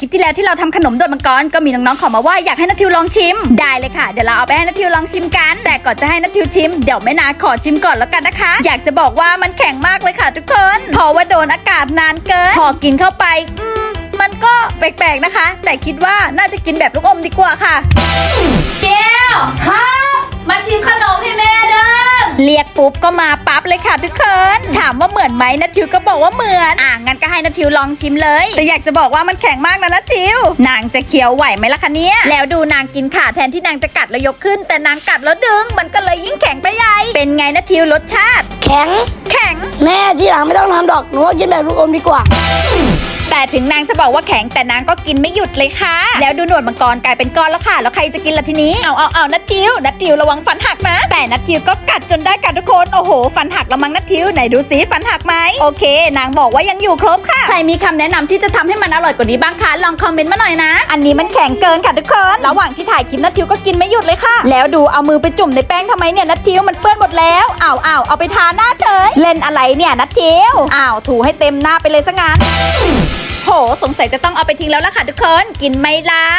คลิปที่แล้วที่เราทำขนมโดดมังกรก็มีน้องๆขอมาว่าอยากให้นัททิวลองชิม ได้เลยค่ะ เดี๋ยวเราเอาไปให้นัททิวลองชิมกัน แต่ก่อนจะให้นัททิวชิมเดี๋ยวแม่นาขอชิมก่อนแล้วกันนะคะ อยากจะบอกว่ามันแข็งมากเลยค่ะ ทุกคนเพราะว่าโดนอากาศนานเกินพอกินเข้าไปอืมมันก็แปลกๆนะคะ แต่คิดว่าน่าจะกินแบบลูกอมดีกว่าค่ะ แก้ว เรียกปุ๊บก็มาปั๊บเลยค่ะทุกคน ถามว่าเหมือนไหมนัททิวก็บอกว่าเหมือน อะงั้นก็ให้นัททิวลองชิมเลย แต่อยากจะบอกว่ามันแข็งมากนะนัททิวนางจะเคี้ยวไหวไหมล่ะคะเนี่ย แล้วดูนางกินขาแทนที่นางจะกัดแล้วยกขึ้น แต่นางกัดแล้วดึง มันก็เลยยิ่งแข็งไปใหญ่ เป็นไงนัททิวรสชาติ แข็ง แข็ง แม่ที่หลังไม่ต้องทำดอกหนูว่ากินแบบลูกอมดีกว่า แต่ถึงนางจะบอกว่าแข็งแต่นางก็กินไม่หยุดเลยค่ะ แล้วดูหนวดมังกรกลายเป็นก้อนแล้วค่ะ แล้วใครจะกินล่ะทีนี้ เอาเอาเอานัททิวนัททิวระวังฟันหักนะ แต่นัททิวก็กัดจนได้กัดทุกคน โอ้โห ฟันหักละมั้งนัททิวไหนดูซิฟันหักไหมโอเค นางบอกว่ายังอยู่ครบค่ะ ใครมีคำแนะนำที่จะทำให้มันอร่อยกว่านี้บ้างคะ ลองคอมเมนต์มาหน่อยนะ อันนี้มันแข็งเกินค่ะทุกคน ระหว่างที่ถ่ายคลิปนัททิวก็กินไม่หยุดเลยค่ะ แล้วดูเอามือไปจุ่มในแป้งทำไมเนี่ยนัททิวมันเปื้อนหมดแล้วอ้าวอ้าวเอาไปทาหน้าเฉย เล่นอะไรเนี่ยนัททิวอ้าวถูให้เต็มหน้าไปเลยซะงั้น ห สงสัยจะต้องเอาไปทิ้งแล้วล่ะค่ะทุกคน กินไม่ไล่